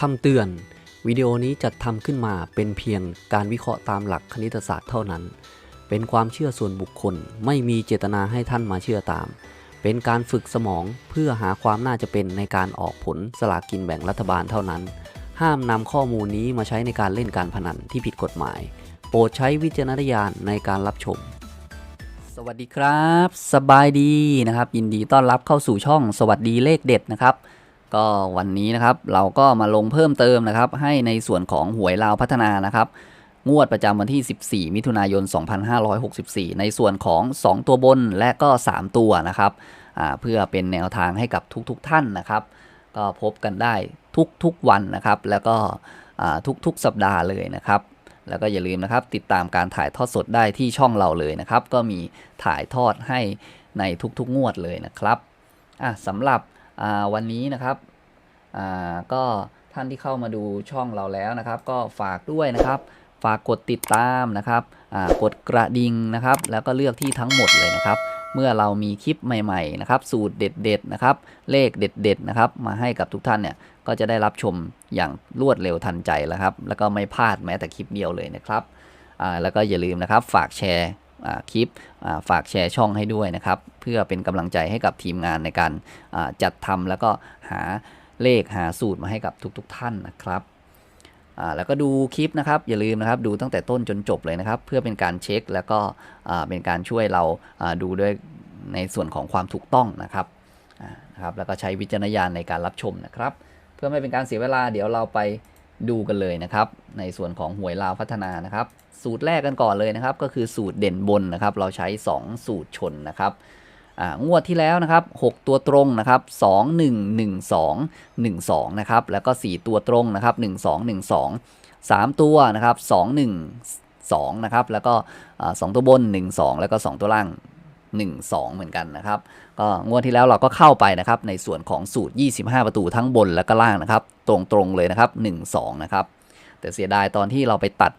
คำเตือน วิดีโอนี้จัดทำขึ้นมาเป็นเพียงการวิเคราะห์ตามหลักคณิตศาสตร์เท่านั้น เป็นความเชื่อส่วนบุคคล ไม่มีเจตนาให้ท่านมาเชื่อตาม เป็นการฝึกสมองเพื่อหาความน่าจะเป็นในการออกผลสลากกินแบ่งรัฐบาลเท่านั้น ห้ามนำข้อมูลนี้มาใช้ในการเล่นการพนันที่ผิดกฎหมาย โปรดใช้วิจารณญาณในการรับชม สวัสดีครับ สบายดีนะครับ ยินดีต้อนรับเข้าสู่ช่องสวัสดีเลขเด็ดนะครับ ก็วันนี้นะครับเราก็มาลงเพิ่มเติมนะครับ ให้ในส่วนของหวยลาวพัฒนานะครับ งวดประจำวันที่ 14 มิถุนายน 2564 ในส่วนของ 2 ตัวบนและก็ 3 ตัวนะครับเพื่อเป็นแนวทางให้กับทุกๆทท่านนะครับ ก็พบกันได้ทุกๆวันนะครับ แล้วก็ทุกๆสัปดาห์เลยนะครับแล้วก็อย่าลืมนะครับ ติดตามการถ่ายทอดสดได้ที่ช่องเราเลยนะครับ ก็มีถ่ายทอดให้ในทุกๆงวดเลยนะครับอะสำหรับ วันนี้นะครับก็ท่านที่เข้ามาดูช่องเราแล้วนะครับ ก็ฝากด้วยนะครับ ฝากกดติดตามนะครับกดกระดิ่งนะครับ แล้วก็เลือกที่ทั้งหมดเลยนะครับ เมื่อเรามีคลิปใหม่ๆนะครับ สูตรเด็ดๆนะครับ เลขเด็ดๆนะครับ มาให้กับทุกท่านเนี่ยก็จะได้รับชมอย่างรวดเร็วทันใจแล้วครับ แล้วก็ไม่พลาดแม้แต่คลิปเดียวเลยนะครับแล้วก็อย่าลืมนะครับ ฝากแชร์ คลิปฝากแชร์ช่องให้ด้วยนะครับ เพื่อเป็นกำลังใจให้กับทีมงานในการจัดทำแล้วก็หาเลขหาสูตรมาให้กับทุกๆทท่านนะครับแล้วก็ดูคลิปนะครับ อย่าลืมนะครับ ดูตั้งแต่ต้นจนจบเลยนะครับ เพื่อเป็นการเช็คแล้วก็เป็นการช่วยเราดูด้วยในส่วนของความถูกต้องนะครับนะครับ แล้วก็ใช้วิจารณญาณในการรับชมนะครับ เพื่อไม่เป็นการเสียเวลาเดี๋ยวเราไป ดูกันเลยนะครับ ในส่วนของหวยลาวพัฒนานะครับ สูตรแรกกันก่อนเลยนะครับ ก็คือสูตรเด่นบนนะครับ เราใช้ 2 สูตรชนนะครับงวดที่แล้วนะครับ 6 ตัวตรงนะครับ 2 1 1 2 1 2 นะครับ แล้วก็ 4 ตัวตรงนะครับ 1 2 1 2 3 ตัวนะครับ 2 1 2 นะครับ แล้วก็อ่าสองตัวบน 1 2 แล้วก็ 2 ตัวล่าง 1 2 เหมือนกันนะครับก็งวดที่แล้วเราก็เข้าไปนะครับในส่วนของสูตร 25 ประตูทั้งบนและก็ล่างนะครับ ตรงๆเลยนะครับ 1 2 นะครับ แต่เสียดายตอนที่เราไปตัด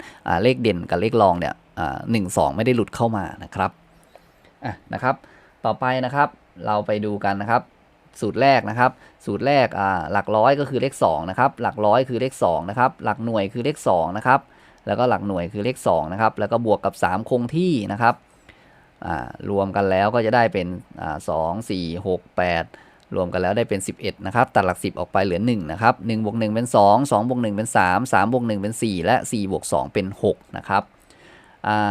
เลขเด่นกับเลขรองเนี่ยหนึ่งสองไม่ได้หลุดเข้ามานะครับอะนะครับ ต่อไปนะครับเราไปดูกันนะครับ สูตรแรกนะครับ สูตรแรกหลักร้อยก็คือเลข2นะครับหลักร้อยคือเลข2นะครับหลักหน่วยคือเลข2นะครับแล้วก็หลักหน่วยคือเลข2นะครับแล้วก็บวกกับ 3 คงที่นะครับ รวมกันแล้วก็จะได้เป็นสองสี่หกแปดรวมกันแล้วได้เป็น 11 นะครับ ตัดหลัก 10 ออกไปเหลือ 1 นะครับ1บวก1เป็น 2 2บวก1เป็น 3 3บวก1เป็น 4 และ4บวก2เป็น 6 นะครับ อ่า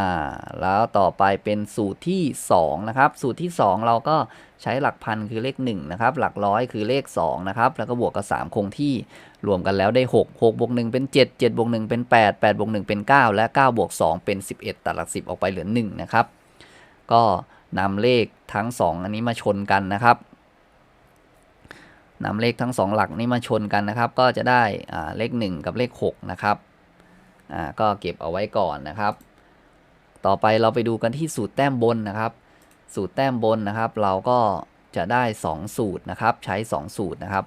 แล้วต่อไปเป็นสูตรที่ 2 นะครับ สูตรที่ 2 เราก็ใช้หลักพันคือเลข 1 นะครับ หลักร้อยคือเลข 2 นะครับ แล้วก็บวกกับ 3 คงที่ รวมกันแล้วได้ 6 6บวก1เป็น 7 7บวก1เป็น 8 8บวก1เป็น 9 และ9บวก2เป็น 11 ตัดหลัก 10 ออกไปเหลือ 1 นะครับ ก็นำเลขทั้ง 2 อันนี้มาชนกันนะครับนำเลขทั้ง 2 หลักนี้มาชนกันนะครับ ก็จะได้เลข 1 กับเลข 6 นะครับก็เก็บเอาไว้ก่อนนะครับ ต่อไปเราไปดูกันที่สูตรแต้มบนนะครับ สูตรแต้มบนนะครับ เราก็จะได้ 2 สูตรนะครับ ใช้ 2 สูตรนะครับ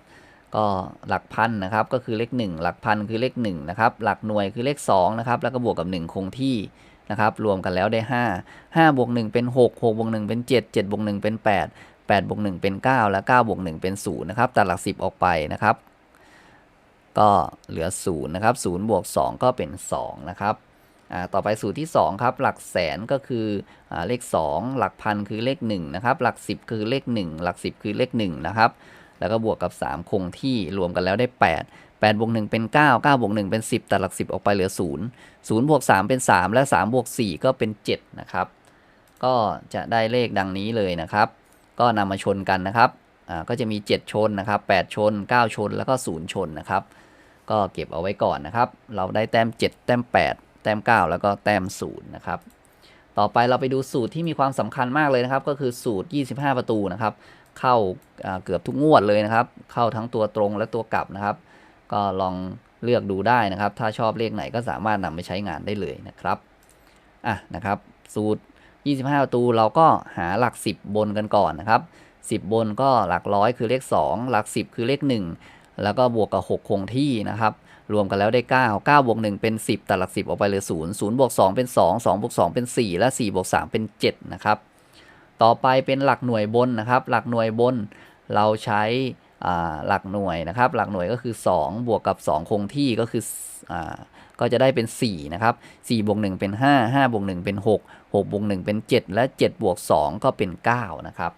ก็หลักพันนะครับ ก็คือเลข 1 หลักพันคือเลข1นะครับ หลักหน่วยคือเลข2นะครับ แล้วก็บวกกับ 1 คงที่ นะครับรวมกันแล้วได้ 5 5บวก1เป็น 6 6บวก1เป็น 7 7บวก1เป็น 8 8บวก1เป็น 9 และ9บวก1เป็น0นะครับตัดหลัก 10 ออกไปนะครับ ก็เหลือ0นะครับ0บวก2ก็เป็น2นะครับต่อไปสูตรที่ 2 ครับ หลักแสนก็คืออเลข 2 หลักพันคือเลข1นะครับหลัก 10 คือเลข 1 หลัก 10 คือเลข1นะครับแล้วก็บวกกับ 3 คงที่รวมกันแล้วได้ 8 8บวก1เป็น 9 9บวก1เป็น 10 ตัดหลัก 10 ออกไปเหลือ 0 0บวก3เป็น 3 และ3บวก4ก็เป็น 7 นะครับ ก็จะได้เลขดังนี้เลยนะครับ ก็นำมาชนกันนะครับก็จะมี 7 ชนนะครับ 8 ชน 9 ชนแล้วก็ 0 ชนนะครับ ก็เก็บเอาไว้ก่อนนะครับ เราได้แต้ม 7 แต้ม 8 แต้ม 9 แล้วก็แต้ม 0 นะครับ ต่อไปเราไปดูสูตรที่มีความสำคัญมากเลยนะครับ ก็คือสูตร 25 ประตูนะครับ เข้าเกือบทุกงวดเลยนะครับ เข้าทั้งตัวตรงและตัวกลับนะครับ ก็ลองเลือกดูได้นะครับ ถ้าชอบเลขไหนก็สามารถนำไปใช้งานได้เลยนะครับอะนะครับ สูตร 25 ประตูเราก็หาหลัก 10 บนกันก่อนนะครับ 10 บนก็หลักร้อยคือเลข 2 หลัก 10 คือเลข 1 แล้วก็บวกกับ 6 คงที่นะครับรวมกันแล้วได้ 9 9บวก1เป็น 10ตัดหลัก 10 ออกไปเลือ0 0บวก2เป็น 2 2บวก2เป็น 4 และ4บวก3เป็น 7 นะครับ ต่อไปเป็นหลักหน่วยบนนะครับ หลักหน่วยบนเราใช้ หลักหน่วยนะครับ หลักหน่วยก็คือ 2 บวกกับ 2 คงที่ก็คืออก็จะได้เป็น 4 นะครับ4บวก1เป็น 5 5บวก1เป็น 6 6บวก1เป็น 7 และ 7 บวก 2 ก็เป็น 9 นะครับ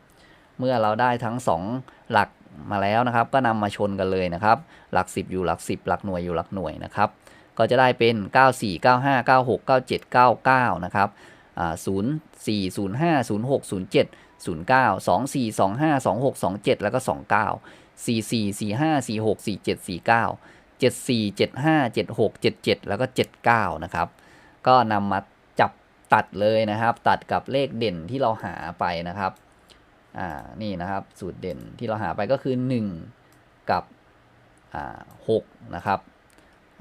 เมื่อเราได้ทั้ง 2 หลักมาแล้วนะครับ ก็นำมาชนกันเลยนะครับ หลัก 10 อยู่หลัก 10 หลักหน่วยอยู่หลักหน่วยนะครับ ก็จะได้เป็น 94 95 96 97 99 นะครับอ่า0 4 0 5 0 6 0 7 0 9 2 4 2 5 2 6 2 7 แล้วก็ 29 4 4 4 5 4 6 4 7 4 9 7 4 7 5 7 6 7 7แล้วก็79นะครับ ก็นำมาจับตัดเลยนะครับ ตัดกับเลขเด่นที่เราหาไปนะครับอ่านี่นะครับสูตรเด่นที่เราหาไปก็คือ 1 กับอ่า6นะครับ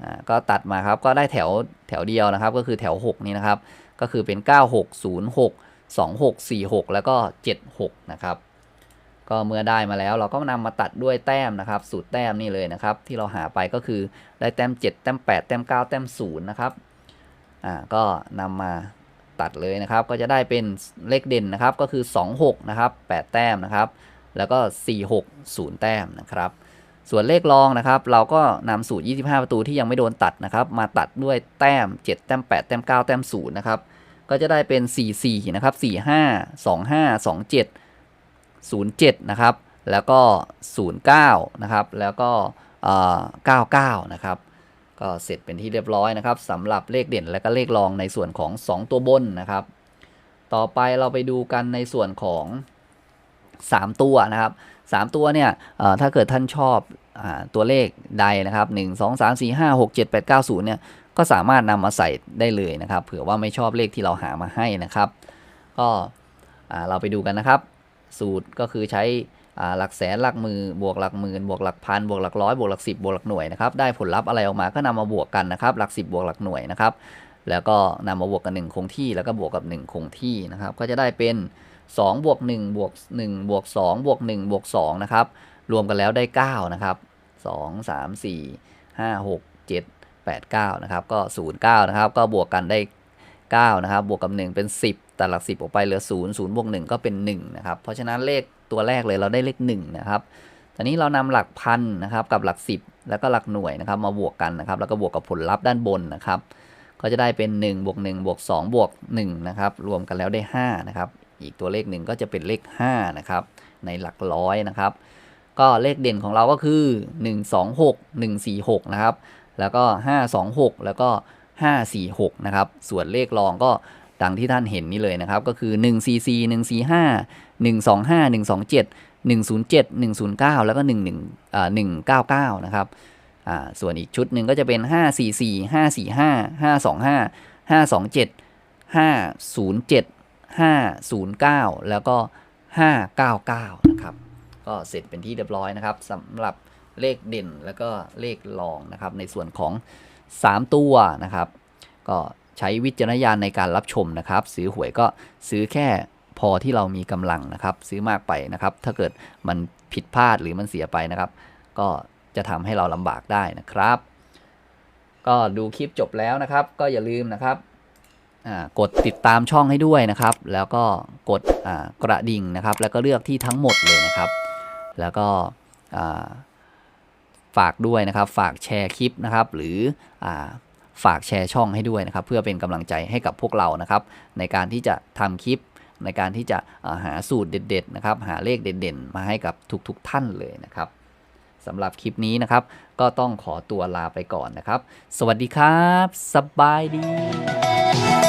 อ่าก็ตัดมาครับก็ได้แถวแถวเดียวนะครับ ก็คือแถว 6 นี้นะครับ ก็คือเป็น 9606 2646 แล้วก็ 76 นะครับ ก็เมื่อได้มาแล้วเราก็นำมาตัดด้วยแต้มนะครับ สูตรแต้มนี่เลยนะครับ ที่เราหาไปก็คือได้แต้ม 7 แต้ม 8 แต้ม 9 แต้ม0นะครับอ่าก็นำมาตัดเลยนะครับ ก็จะได้เป็นเลขเด่นนะครับ ก็คือ 26 นะครับ 8 แต้มนะครับ แล้วก็ 46 0 แต้มนะครับ ส่วนเลขรองนะครับ เราก็นำสูตร 25 ประตูที่ยังไม่โดนตัดนะครับ มาตัดด้วยแต้ม 7 แต้ม 8 แต้ม 9 แต้ม0นะครับ ก็จะได้เป็น 44 นะครับ 45 25 27 07 นะครับ แล้วก็ 09 นะครับ แล้วก็เอ่อ99 นะครับ ก็เสร็จเป็นที่เรียบร้อยนะครับสำหรับเลขเด่นและก็เลขรองในส่วนของ 2 ตัวบนนะครับ ต่อไปเราไปดูกันในส่วนของ 3 ตัวนะครับ 3 ตัวเนี่ยถ้าเกิดท่านชอบอตัวเลขใดนะครับ 1 2 3 4 5 6 7 8 9 0 เนี่ยก็สามารถนำมาใส่ได้เลยนะครับ เผื่อว่าไม่ชอบเลขที่เราหามาให้นะครับ ก็เราไปดูกันนะครับ สูตรก็คือใช้หลักแสนหลักหมือบวกหลักหมื่นบวกหลักพันบวกหลักร้อยบวกหลักสิบบวกหลักหน่วยนะครับได้ผลลัพธ์อะไรออกมาก็นำมาบวกกันนะครับหลักสิบบวกหลักหน่วยนะครับแล้วก็นำมาบวกกัน1คงที่แล้วก็บวกกับ 1 คงที่นะครับ ก็จะได้เป็น2บวก1บวก1บวก2บวก1บวก2นะครับรวมกันแล้วได้9นะครับ2 3 4 5 6 7 8 9นะครับก็ 0 9นะครับก็บวกกันได้9นะครับบวกกับ 1 เป็น 10 ตัดหลัก10ออกไปเหลือ 0 0บวก1ก็เป็น1นะครับเพราะฉะนั้นเลขตัวแรกเลยเราได้เลข1นะครับตอนนี้เรานำหลักพันนะครับกับหลัก 10 แล้วก็หลักหน่วยนะครับมาบวกกันนะครับแล้วก็บวกกับผลลัพธ์ด้านบนนะครับก็จะได้เป็น1บวก1บวก2บวก1นะครับรวมกันแล้วได้5นะครับอีกตัวเลขหนึ่งก็จะเป็นเลข5นะครับในหลักร้อยนะครับก็เลขเด่นของเราก็คือ 1 2 6 1 4 6นะครับแล้วก็ 5 2 6 แล้วก็ 5 4 6นะครับส่วนเลขรองก็ ดังที่ท่านเห็นนี่เลยนะครับ ก็คือ1 4 4 1 4 5 1 2 5 1 2 7 107 109 แล้วก็11อ่า199 นะครับอ่าส่วนอีกชุดหนึ่งก็จะเป็น 544 545 525 527 507 509 แล้วก็ 599 นะครับ ก็เสร็จเป็นที่เรียบร้อยนะครับสำหรับเลขเด่นแล้วก็เลขรองนะครับ ในส่วนของ 3 ตัวนะครับ ก็ ใช้วิจารณญาณในการรับชมนะครับ ซื้อหวยก็ซื้อแค่พอที่เรามีกำลังนะครับ ซื้อมากไปนะครับ ถ้าเกิดมันผิดพลาดหรือมันเสียไปนะครับ ก็จะทำให้เราลำบากได้นะครับ ก็ดูคลิปจบแล้วนะครับ ก็อย่าลืมนะครับกดติดตามช่องให้ด้วยนะครับ แล้วก็กดกระดิ่งนะครับ แล้วก็เลือกที่ทั้งหมดเลยนะครับ แล้วก็ฝากด้วยนะครับ ฝากแชร์คลิปนะครับ หรืออ ฝากแชร์ช่องให้ด้วยนะครับ เพื่อเป็นกำลังใจให้กับพวกเรานะครับ ในการที่จะทำคลิปในการที่จะาหาสูตรเด็ดๆนะครับ หาเลขเด่นๆ มาให้กับทุกๆท่านเลยนะครับสำหรับคลิปนี้นะครับ ก็ต้องขอตัวลาไปก่อนนะครับ สวัสดีครับ สบายดี